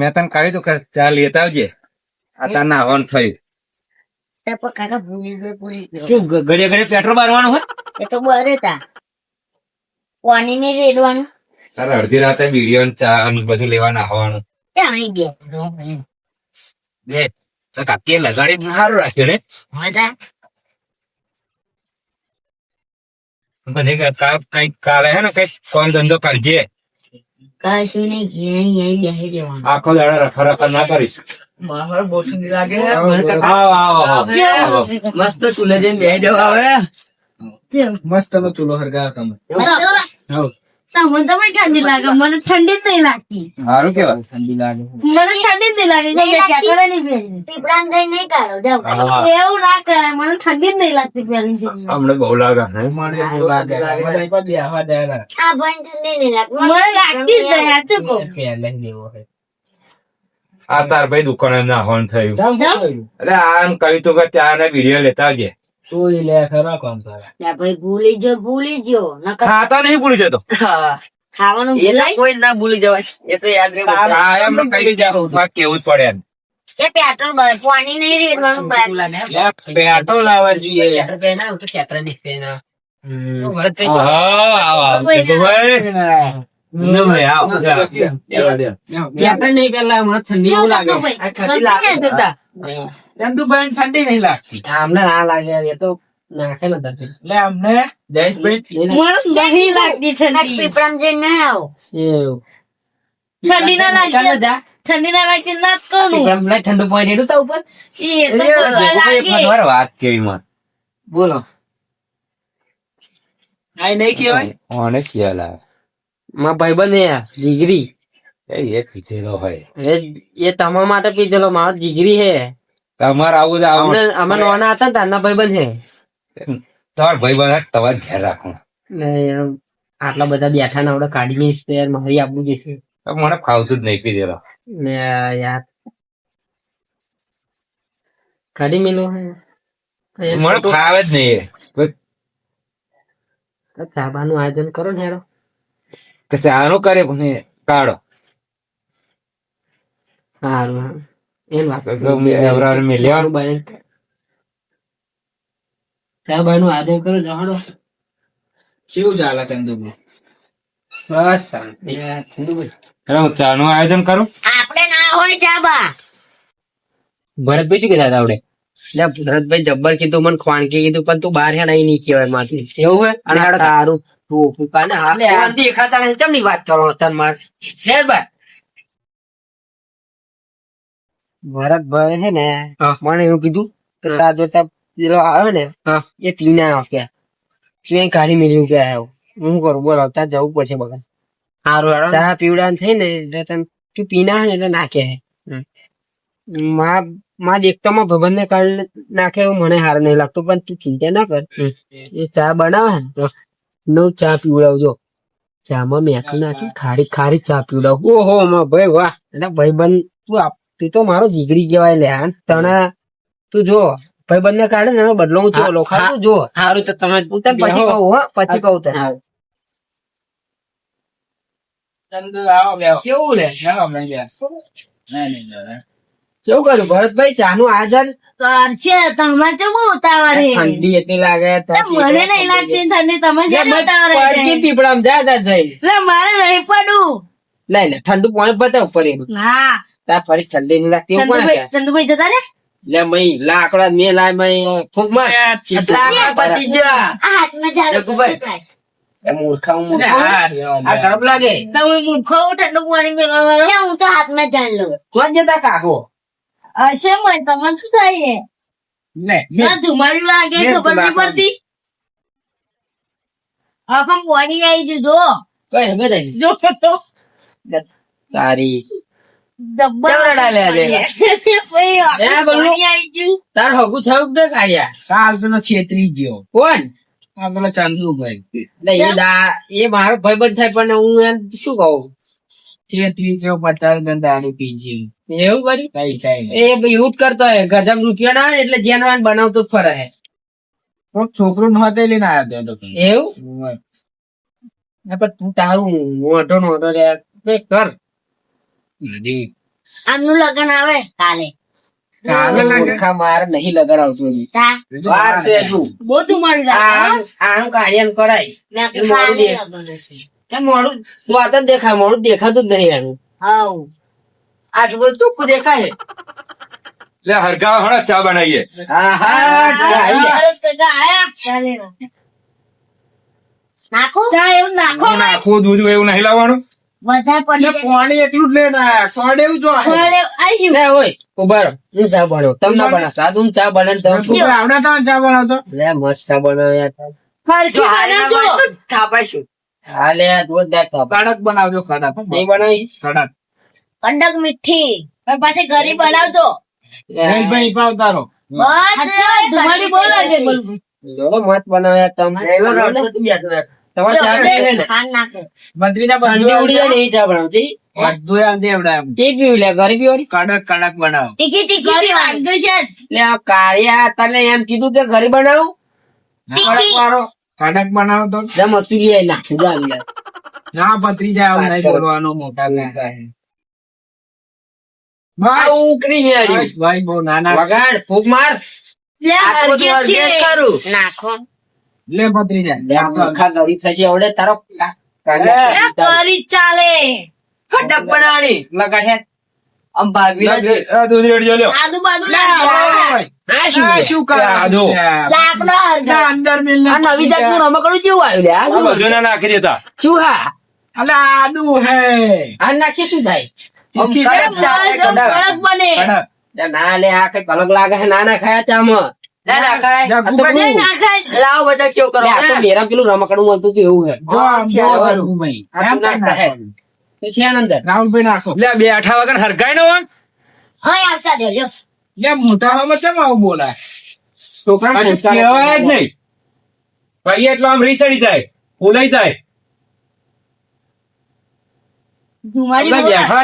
મેં તને કહ્યું હતું કે ચા લેતા આવજે. આ તાર નાહવાનું થયું. કાકા ભૂલી ગયો ભૂલી ગયો. શું ઘડીએ ઘડીએ પેટ્રોલ મારવાનું હોય? એ તો બરે તા પાણી ને રેડવાનું. તારે અડધી રાતે વીડિયો ચા બધું લેવા નાહવાનું એ અહીં બે તો કાકી લગાડી સારું રાખ્યું ને? મને કાલ કંઈક કાલે હે ને કંઈક ફોન ધંધો કરજે. કશું નહીં ઘેર અહીં બેસી દેવાનું આખો દાડો રખા રખા ના કરીશ. મારે બહુ ઠંડી લાગે. મસ્ત ચૂલે જઈને બેસી જવા આવે. મસ્ત નો ચૂલો હરગા તમે. તમને તમે ઠંડી લાગે. મને ઠંડી જ નહીં લાગતી. સારું કેવાય ઠંડી લાગે. મને ઠંડી જ નહીં લાગે. કાઢો. એવું ના મને ઠંડી જ નહીં લાગતી પહેલી છે અમને બહુ લાગે. મને લાગે. મને કોઈ બેહવા દે ના આ ઠંડી નહીં લાગતી. મને લાગતી જ નહીં સાચું કહું દેવો આ તાર ભાઈ દુકાને નાહવાનું થયું. જામ જામ. એટલે આમ કહ્યું તું કે ત્યાં ને વીડિયો લેતા આવજે. તું ઈ લે ખરા કોણ તારે. ત્યાં ભાઈ ભૂલી જો ભૂલી જો. ખાતા નહીં ભૂલી જતો? ખાવાનું ભૂલાય? કોઈ ના ભૂલી જવાય. એ તો યાદ રહે આ એમ કહી જાવ કેવું જ પડે એ પેટ્રોલ બ- પાણી નહીં રેડવાનું. પેટ્રોલ આવવા જોઈએ. યાર આવો, આવો. ભાઈ. ના ભાઈ, આવો. નહીં પેલા હમણાં ઠંડી એવું લાગે. ચંદુભાઈ, ઠંડી લાગે નહીં લાગતી અમને ના લાગે એ તો નાખે ને ઠંડી એટલે અમને જયેશભાઈ મને નહીં લાગતી ઠંડી પીપળામાં જઈને ના આવો એવું ઠંડી ના લાગતી ઠંડી ના લાગતી ના જ કહું ઠંડુ પાણી રેડું તા ઉપર એ તો લાગે વાત કેવી માં બોલો આ નહીં કહેવાય ઓને ખ્યાલ આવે માં ભાઈ બને જીગરી એ એ પીધેલો હોય એ એ તમારા માટે પીધેલો મારો જીગરી હે તમારે આવું જ આવું અમે નોના હતા ને તારના ભાઈ બન છે તમારે ભાઈ બધા તમારે ઘેર રાખો. આટલા બધા બેઠા ને આપણે કાઢી તો યાર મારી આપવું જોઈશે મને ફાવતું જ નહીં પીધેલો ને યાર. કાઢી મેલું હે. મને ફાવે જ નહીં. ચાબાનું આયોજન કરો ને હેરો ચાનું સારું કરે પણ કાઢો. સારું હા એમ વાત ગમે એવરાને મિલ્યા ચાબાનું આયોજન કરો જવાડો કેવું ચાલે ચંદુભાઈ બસ શાંતિ. ચંદુભાઈ હવે હું ચાનું આયોજન કરું? આપણે ના હોય ચાબા. ભરતભાઈ શું કીધા આપણે એટલે ભરતભાઈ જબ્બર કીધું મને ખવાણકી કીધું પણ તું બહાર અહીં નહીં કહેવાય માથી એવું હોય અને તારું તું હા દેખાતા નથી ચમની વાત કરો તન માર. શેર ભાઈ ભરતભાઈ છે ને મને એવું કીધું કે તાર જોતા પેલો આવે ને એ પીને આવ્યો કે તું કાઢી મેળ્યું કે આવ્યો હું કરું? બોલો ત્યાં જવું પડશે બગન સારું ચા પીવડાન થઈ ને એટલે તને તું પીના ને એટલે નાખે. માં માં દેખતામાં ભબન ને કાઢી નાખે એવું મને હાર નહીં લાગતું પણ તું ચિંતા ના કર. એ ચા બનાવે ને તો નવ ચા પીવડાવજો. ચામાં મેઠું નાખી ખારી ખારી ચા પીવડાવ. ઓહો માં ભાઈ વાહ. એટલે ભાઈબંધ તું આપ તું તો મારો જીગરી કહેવાય લે તને તું જો ભાઈ બંને કાઢે ને એનો બદલો હું ચોલો લોખા તું જો. સારું તો તમે હું તને પછી કહું હા પછી કહું તને. કેવું લે? કેવું કર્યું ભરતભાઈ ચા નું આયોજન? છે તમારે તો બહુ ઉતાવળ. છે ઠંડી એટલી લાગે મને નહીં લાગતી ઠંડી તમે. પીપળામાં જા જા જઈ. મારે નહીં પડું. લઈ લે ઠંડુ પાણી બતાવ ના તાર ફરી ઠંડી નહીં લાગતી એવું ચંદુભાઈ જતા રે? લે મઈ લાકડા મે લાય મઈ ફૂક માર. લાકડા પતી હાથમાં જગુભાઈ. એ મૂર્ખા હું મૂર્ખા આ ગરમ લાગે. તમે મૂર્ખો ઠંડુ પાણી લે, હું તો હાથમાં જાણ લઉં. કોણ જતા કાકો? અશે મય તમારે શું થાય ના ધુમાડી લાગે ખબર નહીં. પડતી. હા પણ પાણી આવી જજો જો. કઈ હવે જો તો તારી હગું કાઢ્યા કાલ પેલો છેતરી ગયો. કોણ? આ પેલો ચંદુભાઈ એ થાય પણ હું શું કહું? છેત્રીસો પચાસ રૂપિયા દારૂ પીજી એવું કરી પૈસા એ યુદ્ધ કરતો હોય ગજબ રૂપિયા ના એટલે જેન વાન બનાવતો જ ફરે હે. છોકરો નહોતે લઈને આવ્યો એવું? પણ તું તારું મોઢો મોઢો રે કર. આમનું લગ્ન આવે? કાલે. મૂર્ખા મારે નહીં હજી. વાર છે હજુ. કાર્યન કરાય. મોડું મોડું વાત દેખાય મોડું દેખાતું જ નહીં એનું. હવ. આટલું બધું ચોખ્ખું દેખાય. લે હરગા હણા ચા બનાવીએ. હા હા આવી જા. સરસ ભેગા આયા. ચાલે. ના. નાખું. ચા એવું નાખો. નાખો દૂધ એવું નહીં લાવવાનું? વધારે પડી પાણી એટલું જ લે ને જો થોડે લે ઓય ઊભા હું ચા બનાવું? તમને બના સાદું ચા બનાવીને તમે ગયું. આવડે તો ચા બનાવતો? લે મસ્ત ચા બનાવો યાર. ફરકી બનાવજો. હા લે આ જોરદાર કડક બનાવજો કડક નહીં બનાવી? કડક કંડક મીઠી. પણ પાછી ઘરે બનાવજો. ભાઈ બસ ધુમાડી. જોડો મત બનાવ્યા તમે. તમારે ચા પીવી ને? ખાંડ નાખે. મંત્રીના ઠંડી ઉડી ને એ ચા બનાવતી બધું એમ દેવડા એમ. તે પીવું લે ઘરે પીવાની કડક કડક બનાવો. તીખી તીખી ઘરે પીવાની. છે લે કાળિયા તને એમ કીધું કે ઘરે બનાવું? કડક વાળો. કડક બનાવો તો. જા મસૂરી આઈ નાખી જા અંદર. ના પતરી જાય આવું નહીં બોલવાનું મોટા મોટા બસ. ઉકરી હેડી ભાઈ બહુ નાના. વગાડ ફૂક માર. નાખો. લે પતરી લે આપણો આખા ગરીબ થશે ઓડે તારો કરી ચાલે. ખડક આમ દૂધ લ્યો. લે, લાગે. આ શું શું કરે? લાકડો અંદર મિલ આ નવી જાતનું રમકડું કેવું આવ્યું લે આ? બધું ના નાખી દેતા શું હા? અલે આદુ હે. આ નાખી શું થાય? કડક બને. ના લે આ કંઈક અલગ લાગે ના ના ખાયા ચામાં ના નાખાય. લાવો બધા કેવું કરો. મેરા પેલું રમકડું મળતું હતું એવું છે જો આમ જો ચાલો. હરખું ભાઈ આ તું નાખતા હે. છે અંદર રાહુલભાઈ નાખો. લે બે આઠા વગર હરગાય નો આવતા લે મોટા હવે ચમ આવું બોલાય? છોકરા કહેવાય જ નહીં. ભાઈ એટલો આમ રીચડી જાય ફૂલાઈ જાય.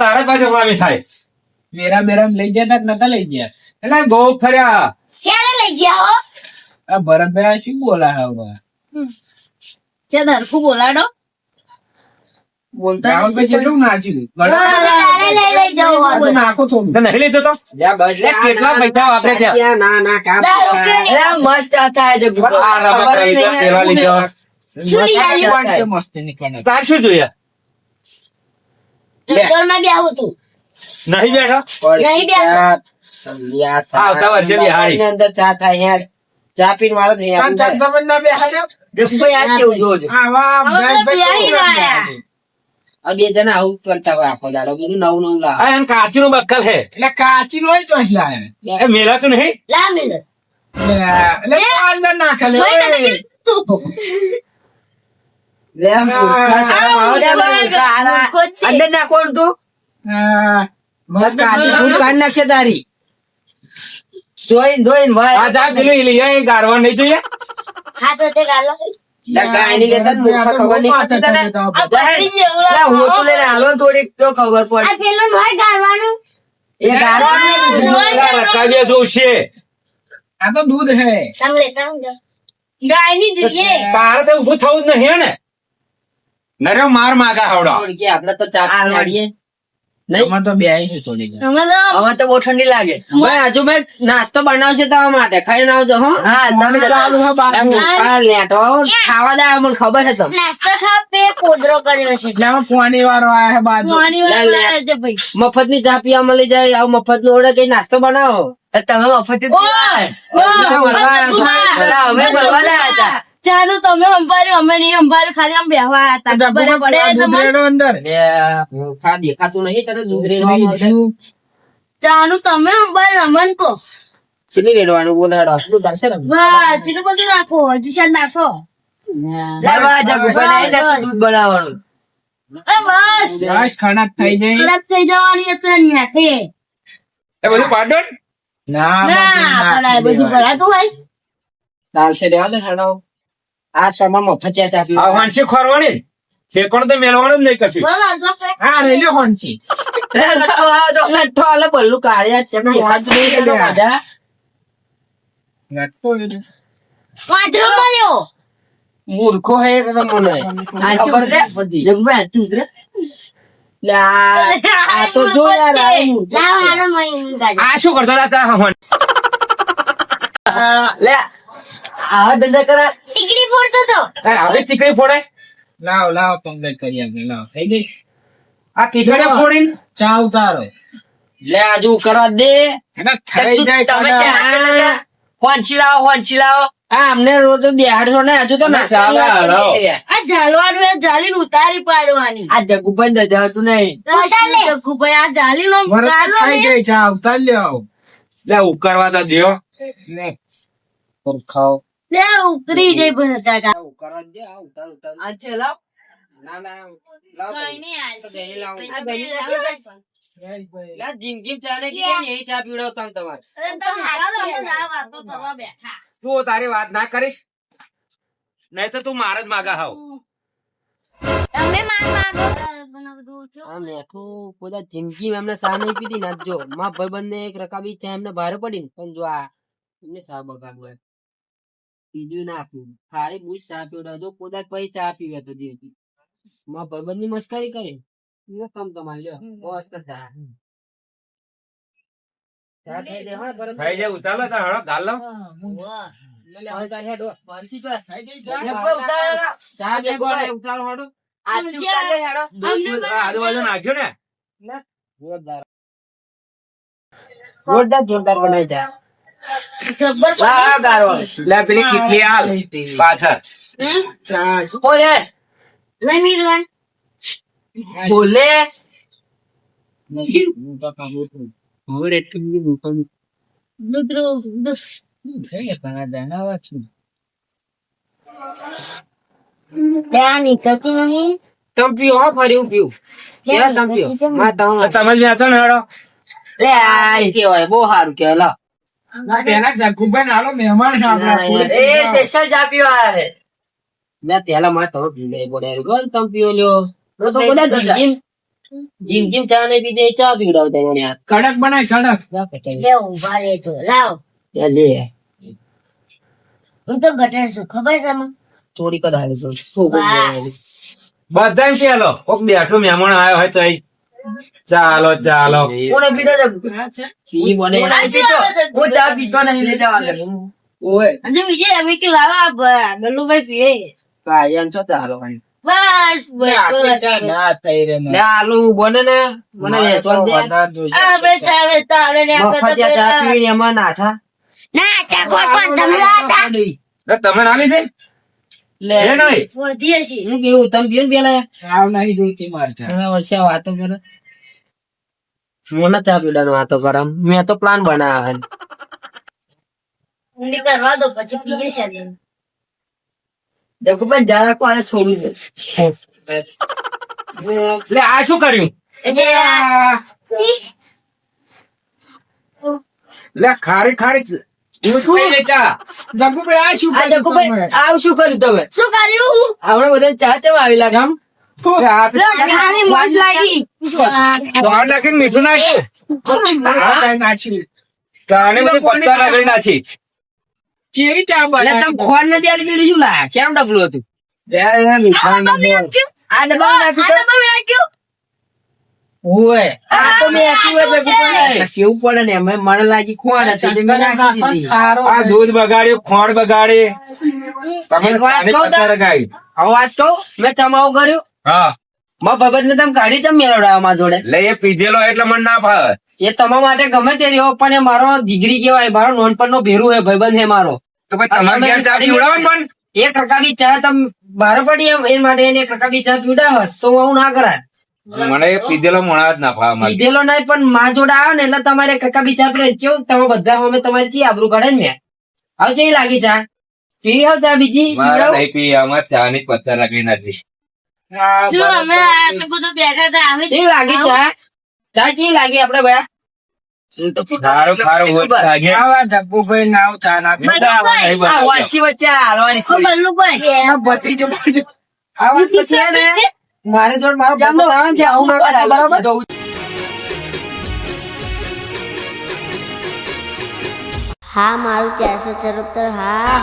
તારા પાછો બાજુ થાય. મેરા મેરા લઈ ગયા નતા લઈ ગયા. એટલે બહુ ફર્યા. ગયા હો? આ ભરતભાઈ શું બોલા હવે? છે ધરખું બોલાડો બોલતા નાચ્યું. નાખો થોડું. નહીં લઈ જતો. કેટલા પૈસા વાપરે છે? ના ના કામ મસ્ત મસ્ત નીકળે. તાર શું જોઈએ. નહીં બેઠો? નહીં બે આવતા વર્ષે બિહારી. અંદર ચા થાય યાર. ચા પીને વાળો થઈ ચાર તો બંદા બેહાડ્યો. જસભાઈ આ કેવું જોજો ના. આ બે જણા આવું કરતા હોય આખો દાડો. બધું નવું નવું લાવે. આ એમ કાચીનું બક્કલ હે. એટલે કાચી નો તો લાવે. એ મેલા તો નહીં? લા મિલ. એટલે અંદર નાખે. અંદર નાખો તું. કાચી કાઢી નાખશે તારી. જોઈને જોઈને ભાઈ આ જા પેલું લઈ એ ગારવા નહીં જોઈએ. થોડીક તો તે ગાલો આ પેલું નોય ગાળવાનું. એ ગાળવાનું આ નહીં. જોઈ પેલા રકાબિયા જોવું છે આ તો દૂધ હે. થવું જ નહીં હે ને? નરે માર માગા હવડા. આપણે તો ચા ઠંડી લાગે. ભાઈ ભાઈ નાસ્તો બનાવશે તમારા માટે. ખાઈ આવજો હા. ચાલુ ખાવા દે મને ખબર છે તમે. નાસ્તો ખાવ પે કોદરો કર્યો છે. એટલે આમાં પોણી વાળો આયા હે બાજુ. પાણી લે, લે. વાળા છે ભાઈ. મફતની ચા પીવા મળી જાય આવું મફતનું કઈ નાસ્તો બનાવો. તમે મફત ચાલો તમે અંબાર્યું અમે નહીં અંબાર્યું ખાલી આમ બેહવા હતા. ખબર પડે અંદર? દેખાતું નહીં તને. ચાનું તમે અંબાર્યું અમન કો. ચીલી રેડવાનું બોલે હેડો આટલું ચાલશે ને? વાહ ચીલું બધું નાખો હજુ શાયદ નાખો. દૂધ બનાવવાનું. એ બસ. બસ ખરાબ થઈ ગઈ. કડક થઈ જવાની એટલે નાખે એ બધું પાડો? ના ના બધું ભરાતું હોય. ચાલશે રેવા દે હેડો. આ તમામ મફત ચા ચા આ વાંસી ખોરવાની ઠેકોણ તો મેળવાનું જ નહીં કશું. હા રેલી તો ભલ્લું કાળિયા છે. મૂર્ખો હે મને? ખબર છે? જગભાઈ તું ઉતરે આ આ તો જો યાર આ શું કરતા હતા લે આવા ધંધા કરા. ટીકડી ફોડતો તો. હવે ટીકડી ફોડે લાવ લાવ તમને કરી આપણે લાવ. થઈ ગઈ? આ કીધડે ફોડીને? ચા ઉતારો. લે આજુ કરવા દે. થઈ જાય તમે હોંચી લાવો હોંચી લાવો આ અમને રોજ બેહાડશો ને હજુ તો ના ચાલે, હાલો. આ ઝાલવાનું એ ઝાલીને ઉતારી પાડવાની. આ જગુભાઈ દજા હતું નહીં. જગુભાઈ આ ઝાલીનો વરસ ગાળો થઈ ગઈ ચા ઉતાર લ્યો. લે ઉકળવા તો દ્યો. ને ખાઓ લે ઉતરી જાય બધા કાકા ઉકળવા દે આ ઉતાર ઉતાર. આ છે લાવ. ના ના લાવ કઈ નહીં લાવો. આ લે જિંદગી ચાલે કે કેમ ચા પીવડાવતા તમારે. અરે તમે હાલો, અમે આ વાતો કરવા બેઠા. તું તારી વાત ના કરીશ. નહીં તો તું માર જ માગા હાવ. તમે માર માગો. જિંદગી એમને સા નહીં પીધી ને જો. ભાઈ બંને એક રકાબી ચા એમને ભારે પડી ને. પણ જો આ એમને સા બગાડવું એમ નાખ્યું ખાલી બુજ ચા પીવડાવજો કોદાર પછી ચા પીવે તો દિવસી માં ભાઈબંધની મસ્કરી કરી. એને કમ તમારે લ્યો. બસ ચા. થઈ જાય હા જાય ઉતારો તો હળો ગાલ લો. ને? જોરદાર જોરદાર બનાવી પેલી કેટલી હાલ પાછળ. બોલે. બોલે. નીકળતી નહીં? તમ પીઓ હો ફરી હું પીવું. તમ પીઓ. માં તમ તમે જ વેચો ને હેડો? લે કેવાય બહુ સારું કેવાય સ્પેશિયલ ચા નહીં પીધે ચા યાર. કડક બનાય કડક. લે ઊભા રહે તો લાવ. લે. હું તો ગટર છું. ખબર તમે થોડી કદ હાલી તો શું બસ. બધા પેલો કોક બેઠું મહેમાન આવ્યો હોય તો ચાલો ચાલો. કોને પીધો છે? પી બોલે હું પીતો હું ચા પીતો નહીં લઈ જવા ઓય. અને બીજે અમે કે લાવા ગલ્લુભાઈ પીએ. છો ભાઈ. બસ બસ બસ. ના થઈ રે લે આલુ બને ને. મને વેચવા દે. આપણે ચાલે તારે ને આપણે તો મફતિયા ચા પેલા- એમાં નાઠા. ના તમે નાલી દે. લે છે નહીં? વધીએ છીએ. હું કેવું તમે પીઓ ને પેલા. આવ નહીં જોઈતી વર્ષે વાતો કરે. મને ચા પીડાનો વાતો કરે મેં તો પ્લાન બનાવે કરવા દો પછી પીએ છે દેખો પણ જરા કો આ છોડું છે. લે આ શું કર્યું? લે ખારી ખારી શું? લે ચા જગુભાઈ આ શું આ દેખો ભાઈ આવ શું કર્યું તમે? શું કર્યું? આપણે બધા ચા ચા આવી લાગે? મીઠું નાખી નાખી ચેવી ચા એટલે તમે ખોર નથી આલી પેલું શું લાયા કેમ ડબલું હતું આ ડબ્બા નાખ્યું ઓય આ તો મેં આપ્યું હોય પછી કોને? કેવું પડે ને એમાં મને લાગી ખોણ હતી આ દૂધ બગાડ્યું ખોણ બગાડી તમે વાત કહું હવે વાત કહું મેં ચમાવું કર્યું હા. માં ભગત ને તમે કાઢી તમે મેળવડાવ્યા મા જોડે. એટલે એ પીધેલો એટલે મને ના ભાવે એ તમારા માટે ગમે તે રહ્યો પણ એ મારો ડિગ્રી કેવાય મારો નોનપણનો ભેરું હે ભાઈબંધ હે મારો. તો તમારે ઘેર ચા પીવડાવો પણ. એક રકાબી ચા તમે બહાર પડી એ માટે એને એક રકાબી ચા પીવડાવે તો હું ના કરાય. મને એ પીધેલો મોણા જ ના ભાવે પીધેલો નહીં પણ માં જોડે આવે ને એટલે તમારે એક રકાબી ચા પીડે કેવું તમે બધા અમે તમારી ચી આબરૂ કાઢે ને મેં? હવે ચેવી લાગી ચા? પીવી આવ ચા બીજી? નહીં પી અમારે ચાની જ પત્તા લગાવી નથી શું અમે આટલું બધું બેઠા હતા લાગી ચા? ચા લાગી આપડે મારે જોડે મારો જામનો આવે છે હું બરાબર? હા મારું ચારસો ચરોતર હા.